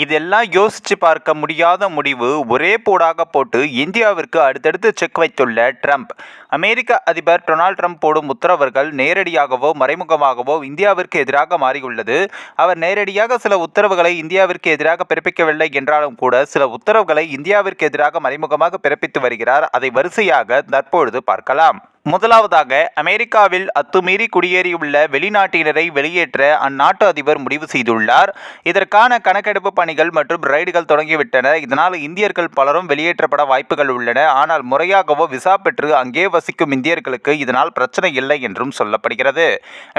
இதெல்லாம் யோசிச்சு பார்க்க முடியாத முடிவு ஒரே போடாக போட்டு இந்தியாவிற்கு அடுத்தடுத்து செக் வைத்துள்ள ட்ரம்ப். அமெரிக்க அதிபர் டொனால்ட் ட்ரம்ப் போடும் உத்தரவுகள் நேரடியாகவோ மறைமுகமாகவோ இந்தியாவிற்கு எதிராக மாறியுள்ளது. அவர் நேரடியாக சில உத்தரவுகளை இந்தியாவிற்கு எதிராக பிறப்பிக்கவில்லை என்றாலும் கூட சில உத்தரவுகளை இந்தியாவிற்கு எதிராக மறைமுகமாக பிறப்பித்து வருகிறார். அதை வரிசையாக தற்பொழுது பார்க்கலாம். முதலாவதாக அமெரிக்காவில் அத்துமீறி குடியேறியுள்ள வெளிநாட்டினரை வெளியேற்ற அந்நாட்டு அதிபர் முடிவு செய்துள்ளார். இதற்கான கணக்கெடுப்பு பணிகள் மற்றும் ரைடுகள் தொடங்கிவிட்டன. இதனால் இந்தியர்கள் பலரும் வெளியேற்றப்பட வாய்ப்புகள் உள்ளன. ஆனால் முறையாகவோ விசா பெற்று அங்கே வசிக்கும் இந்தியர்களுக்கு இதனால் பிரச்சனை இல்லை என்றும் சொல்லப்படுகிறது.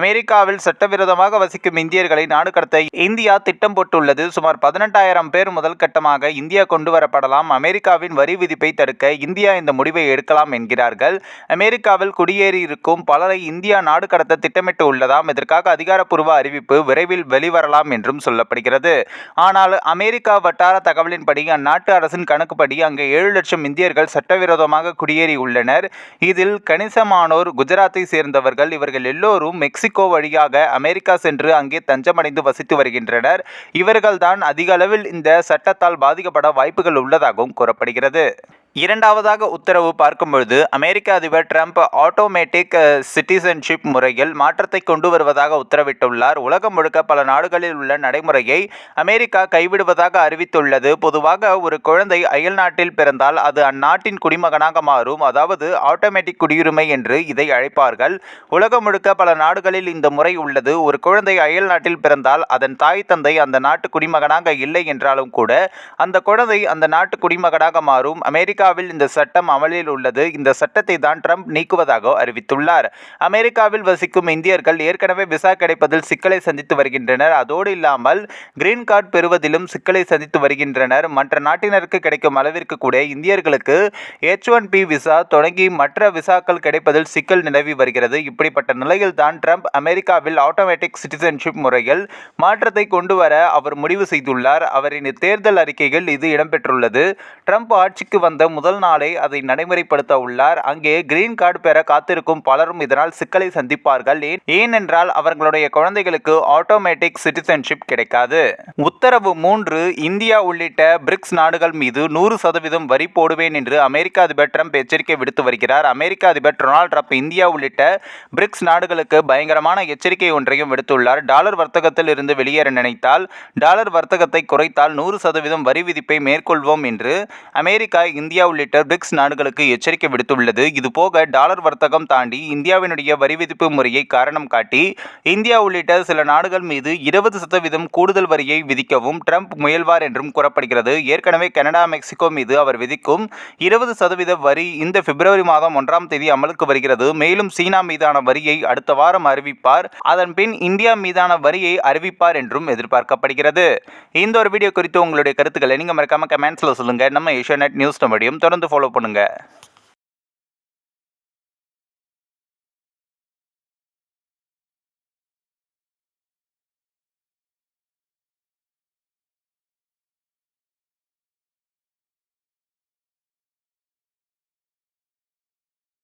அமெரிக்காவில் சட்டவிரோதமாக வசிக்கும் இந்தியர்களை நாடு கடத்த இந்தியா திட்டம் போட்டுள்ளது. சுமார் பதினெட்டாயிரம் பேர் முதல் கட்டமாக இந்தியா கொண்டு வரப்படலாம். அமெரிக்காவின் வரி விதிப்பை தடுக்க இந்தியா இந்த முடிவை எடுக்கலாம் என்கிறார்கள். அமெரிக்கா அமெரிக்காவில் குடியேறியிருக்கும் பலரை இந்தியா நாடு கடத்த திட்டமிட்டு உள்ளதாம். இதற்காக அதிகாரப்பூர்வ அறிவிப்பு விரைவில் வெளிவரலாம் என்றும் சொல்லப்படுகிறது. ஆனால் அமெரிக்கா வட்டார தகவலின்படி அந்நாட்டு அரசின் கணக்குப்படி அங்கே ஏழு லட்சம் இந்தியர்கள் சட்டவிரோதமாக குடியேறியுள்ளனர் இதில் கணிசமானோர் குஜராத்தை சேர்ந்தவர்கள். இவர்கள் எல்லோரும் மெக்சிகோ வழியாக அமெரிக்கா சென்று அங்கே தஞ்சமடைந்து வசித்து வருகின்றனர். இவர்கள்தான் அதிக அளவில் இந்த சட்டத்தால் பாதிக்கப்பட வாய்ப்புகள் உள்ளதாகவும் கூறப்படுகிறது. இரண்டாவதாக உத்தரவு பார்க்கும் பொழுது அமெரிக்க அதிபர் ட்ரம்ப் ஆட்டோமேட்டிக் சிட்டிசன்ஷிப் முறையில் மாற்றத்தை கொண்டு வருவதாக உத்தரவிட்டுள்ளார். உலகம் முழுக்க பல நாடுகளில் உள்ள நடைமுறையை அமெரிக்கா கைவிடுவதாக அறிவித்துள்ளது. பொதுவாக ஒரு குழந்தை அயல் நாட்டில் பிறந்தால் அது அந்நாட்டின் குடிமகனாக மாறும். அதாவது ஆட்டோமேட்டிக் குடியுரிமை என்று இதை அழைப்பார்கள். உலகம் முழுக்க பல நாடுகளில் இந்த முறை உள்ளது. ஒரு குழந்தை அயல் நாட்டில் பிறந்தால் அதன் தாய் தந்தை அந்த நாட்டு குடிமகனாக இல்லை என்றாலும் கூட அந்த குழந்தை அந்த நாட்டு குடிமகனாக மாறும். அமெரிக்கா அமெரிக்காவில் இந்த சட்டம் அமலில் உள்ளது. இந்த சட்டத்தை தான் ட்ரம்ப் நீக்குவதாக அறிவித்துள்ளார். அமெரிக்காவில் வசிக்கும் இந்தியர்கள் ஏற்கனவே விசா கிடைப்பதில் சிக்கலை சந்தித்து வருகின்றனர். அதோடு இல்லாமல் கிரீன் கார்டு பெறுவதிலும் சிக்கலை சந்தித்து வருகின்றனர். மற்ற நாட்டினருக்கு கிடைக்கும் அளவிற்கு கூட இந்தியர்களுக்கு எச் ஒன் பி விசா தொடங்கி மற்ற விசாக்கள் கிடைப்பதில் சிக்கல் நிலவி வருகிறது. இப்படிப்பட்ட நிலையில் தான் ட்ரம்ப் அமெரிக்காவில் ஆட்டோமேட்டிக் சிட்டிசன்ஷிப் முறையில் மாற்றத்தை கொண்டு வர அவர் முடிவு செய்துள்ளார். அவரின் தேர்தல் அறிக்கையில் இது இடம்பெற்றுள்ளது. ட்ரம்ப் ஆட்சிக்கு வந்த முதல் நாளே அதை நடைமுறைப்படுத்த உள்ளார். அங்கே கிரீன் கார்டு பெற காத்திருக்கும் பலரும் இதனால் சிக்கலை சந்திப்பார்கள். ஏனென்றால் அவர்களுடைய குழந்தைகளுக்கு ஆட்டோமேட்டிக் சிட்டிசன்ஷிப் கிடைக்காது. உத்தரவு மூன்று இந்தியா உள்ளிட்ட பிரிக்ஸ் நாடுகள் மீது நூறு சதவீதம் வரி போடுவேன் என்று அமெரிக்க அதிபர் ட்ரம்ப் எச்சரிக்கை விடுத்து வருகிறார். அமெரிக்க அதிபர் டொனால்ட் ட்ரம்ப் இந்தியா உள்ளிட்ட பிரிக்ஸ் நாடுகளுக்கு பயங்கரமான எச்சரிக்கை ஒன்றையும் விடுத்துள்ளார். டாலர் வர்த்தகத்தில் இருந்து வெளியேற நினைத்தால் டாலர் வர்த்தகத்தை குறைத்தால் நூறு சதவீதம் வரி விதிப்பை மேற்கொள்வோம் என்று அமெரிக்கா இந்தியா உள்ளிட்ட பிரிக்ஸ் நாடுகளுக்கு எச்சரிக்கை விடுத்துள்ளது. இதுபோக டாலர் வர்த்தகம் தாண்டி இந்தியாவினுடைய வரி விதிப்பு முறையை காரணம் காட்டி இந்தியா உள்ளிட்ட சில நாடுகள் மீது இருபது சதவீதம் கூடுதல் வரியை விதிக்கவும் ட்ரம்ப் முயல்வார் என்றும் கூறப்படுகிறது. ஏற்கனவே கனடா மெக்சிகோ மீது அவர் விதிக்கும் இருபது சதவீத வரி இந்த பிப்ரவரி மாதம் ஒன்றாம் தேதி அமலுக்கு வருகிறது. மேலும் சீனா மீதான வரியை அடுத்த வாரம் அறிவிப்பார். அதன் பின் இந்தியா மீதான வரியை அறிவிப்பார் என்றும் எதிர்பார்க்கப்படுகிறது. இந்த ஒரு வீடியோ குறித்து உங்களுடைய கருத்துக்களை நீங்கள் மறக்காம கமெண்ட்ஸில் சொல்லுங்கள் நம்ம ஏஷியா நியூஸ் நம்மடியும் தொடர்ந்து ஃபாலோ பண்ணுங்கள்